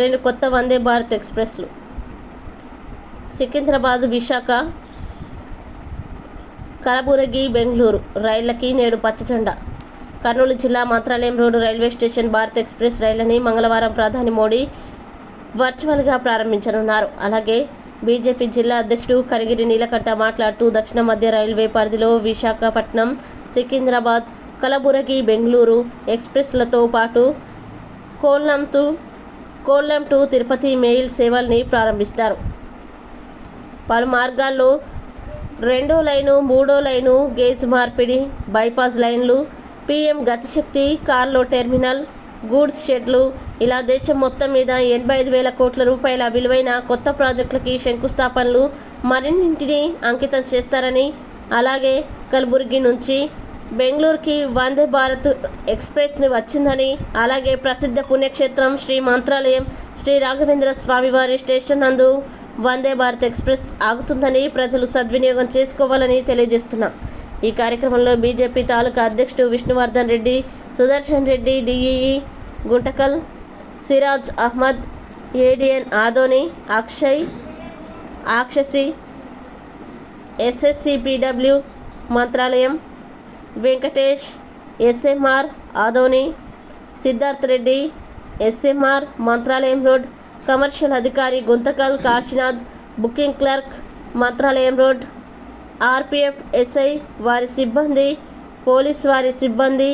రెండు కొత్త వందే భారత్ ఎక్స్ప్రెస్లు. సికింద్రాబాద్ విశాఖ కలబురగి బెంగళూరు. రైళ్ళకి నేడు పచ్చజెండా కర్నూలు జిల్లా Mantralayam road railway station Bharat express రైళ్ళని మంగళవారం ప్రధాని మోడీ వర్చువల్గా ప్రారంభించనున్నారు. అలాగే బీజేపీ జిల్లా అధ్యక్షుడు కనిగిరి నీలకంఠ మాట్లాడుతూ దక్షిణ మధ్య రైల్వే పరిధిలో విశాఖపట్నం సికింద్రాబాద్ కలబురగి బెంగళూరు ఎక్స్ప్రెస్లతో పాటు కోల్నంతు కోల్లం టు తిరుపతి మెయిల్ సేవల్ని ప్రారంభిస్తారు. పలు మార్గాల్లో రెండో లైను మూడో లైను గేజ్ మార్పిడి బైపాస్ లైన్లు PM Gati Shakti cargo terminal goods షెడ్లు ఇలా దేశం మొత్తం మీద ఎనభై ఐదు వేల కోట్ల రూపాయల విలువైన కొత్త ప్రాజెక్టులకి శంకుస్థాపనలు మరిన్నింటిని అంకితం చేస్తారని అలాగే కలబుర్గి నుంచి బెంగళూరుకి వందే భారత్ ఎక్స్ప్రెస్ని వచ్చిందని అలాగే ప్రసిద్ధ పుణ్యక్షేత్రం శ్రీ మంత్రాలయం శ్రీ రాఘవేంద్ర స్వామివారి స్టేషన్ నందు వందే భారత్ ఎక్స్ప్రెస్ ఆగుతుందని ప్రజలు సద్వినియోగం చేసుకోవాలని తెలియజేస్తున్నాం. ఈ కార్యక్రమంలో బీజేపీ తాలూకా అధ్యక్షుడు Vishnuvardhan Reddy Sudarshan Reddy DEE Guntakal Siraj Ahmed ADN Adoni Akshay ఆక్షసి SSCPW Mantralayam Venkatesh SMR Adoni Siddharth Reddy SMR Mantralayam road commercial అధికారి Guntakal Kashinath booking clerk Mantralayam road RPF SI వారి సిబ్బంది పోలీస్ వారి సిబ్బంది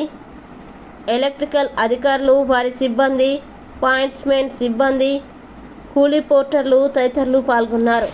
ఎలక్ట్రికల్ అధికారులు వారి సిబ్బంది పాయింట్స్మెన్ సిబ్బంది కూలీ పోర్టర్లు తదితరులు పాల్గొన్నారు.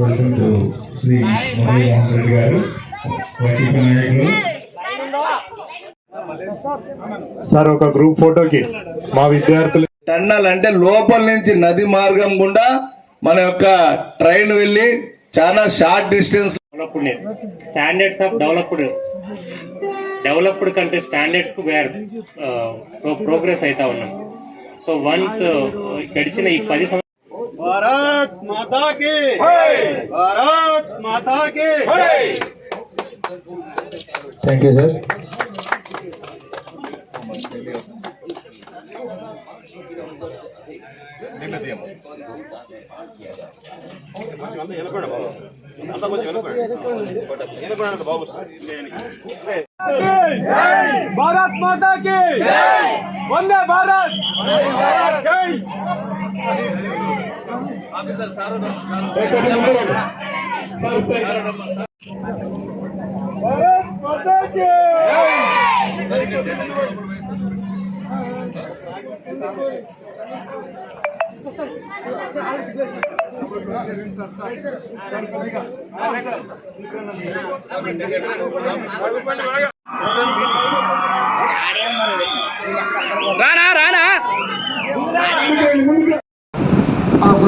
వెల్కమ్ టు శ్రీ మురళీమోహన్ రెడ్డి గారు వైసీపీ నాయకులు సార్ ఒక గ్రూప్ ఫోటోకి మా విద్యార్థులు టన్నల్ అంటే లోపల నుంచి నది మార్గం గుండా మన యొక్క ట్రైన్ వెళ్ళి చాలా short distance developed standards of developed. Developed country స్టాండర్డ్స్కు where progress అవుతా ఉన్నాం. సో వన్స్ గడిచిన ఈ పది సంవత్సరాలు भारत माता के। भारत माता के। Thank you sir Bharat Mata की। वंदे भारत। సార్ మాతా కి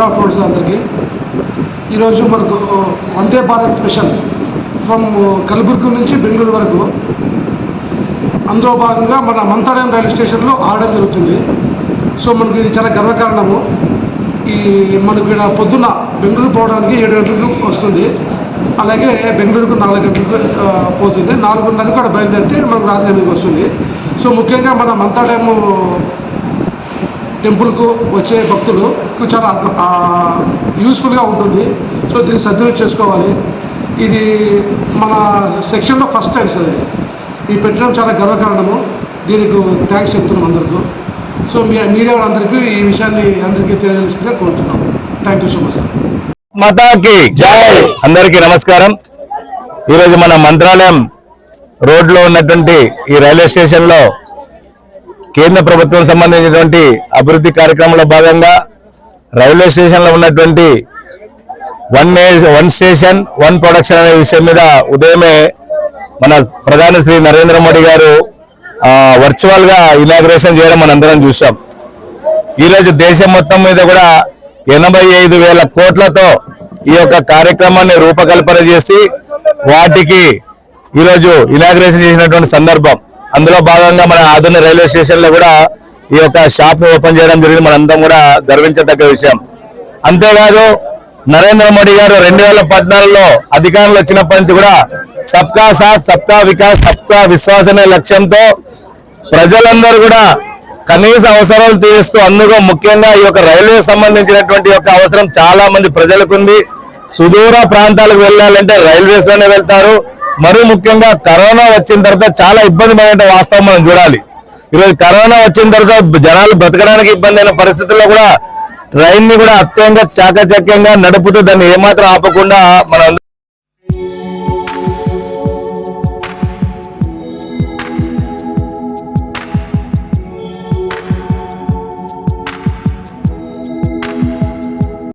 గుడ్ ఆఫ్టర్నూన్ అందరికీ. ఈరోజు మనకు వందే భారత్ స్పెషల్ ఫ్రమ్ కలబుర్గి నుంచి బెంగళూరు వరకు అందులో భాగంగా మన మంతాడేం రైల్వే స్టేషన్లో ఆడడం జరుగుతుంది. సో మనకి ఇది చాలా గర్వకారణము. ఈ మనకు ఇక్కడ పొద్దున్న బెంగళూరు పోవడానికి ఏడు గంటలకు వస్తుంది. అలాగే బెంగళూరుకు నాలుగు గంటలకు పోతుంది. నాలుగున్నరకు అక్కడ బయలుదేరితే మనకు రాత్రి ఎనిమిదికి వస్తుంది. సో ముఖ్యంగా మన మంతాడేము టెంపుల్కు వచ్చే భక్తులకు చాలా ఆ, యూస్ఫుల్గా ఉంటుంది. సో దీన్ని సద్వినియోగం చేసుకోవాలి. ఇది మన సెక్షన్లో ఫస్ట్ టైం సార్ ఇది. ఇది పెట్టడం చాలా గర్వకారణము. దీనికి థ్యాంక్స్ చెప్తున్నాం అందరికీ. సో మీ మీడియా వాళ్ళందరికీ ఈ విషయాన్ని అందరికీ తెలియజేసిందిగా కోరుతున్నాం. Thank you so much sir మాతాకి అందరికీ నమస్కారం. ఈరోజు మన మంత్రాలయం రోడ్లో ఉన్నటువంటి ఈ రైల్వే స్టేషన్లో కేంద్ర ప్రభుత్వం సంబంధించినటువంటి అభివృద్ధి కార్యక్రమంలో భాగంగా రైల్వే స్టేషన్లో ఉన్నటువంటి one one station one production అనే విషయం మీద ఉదయమే మన ప్రధాని శ్రీ నరేంద్ర మోడీ గారు వర్చువల్గా ఇనాగ్రేషన్ చేయడం మనందరం చూసాం ఈరోజు దేశం మొత్తం మీద కూడా ఎనభై ఐదు వేల కోట్లతో ఈ యొక్క కార్యక్రమాన్ని రూపకల్పన చేసి వాటికి ఈరోజు ఇనాగ్రేషన్ చేసినటువంటి సందర్భం. అందులో భాగంగా మన ఆధునిక రైల్వే స్టేషన్లో కూడా ఈ యొక్క షాప్ ఓపెన్ చేయడం జరిగింది. మనందరం కూడా గర్వించదగ్గ విషయం. అంతేకాదు నరేంద్ర మోడీ గారు రెండు వేల పద్నాలుగులో అధికారంలో వచ్చినప్పటి నుంచి కూడా సబ్కా సాత్ సబ్కా వికాస్ సబ్కా విశ్వాస్ అనే లక్ష్యంతో ప్రజలందరూ కూడా కనీస అవసరాలు తీరుస్తూ అందులో ముఖ్యంగా ఈ యొక్క రైల్వే సంబంధించినటువంటి యొక్క అవసరం చాలా మంది ప్రజలకు ఉంది. సుదూర ప్రాంతాలకు వెళ్ళాలంటే రైల్వేస్లోనే వెళ్తారు. మరీ ముఖ్యంగా కరోనా వచ్చిన తర్వాత చాలా ఇబ్బంది పడే వాస్తవం మనం చూడాలి. ఈరోజు కరోనా వచ్చిన తర్వాత జనాలు బ్రతకడానికి ఇబ్బంది అయిన పరిస్థితుల్లో కూడా ట్రైన్ని కూడా అత్యంత చాకచక్యంగా నడుపుతూ దాన్ని ఏమాత్రం ఆపకుండా మనం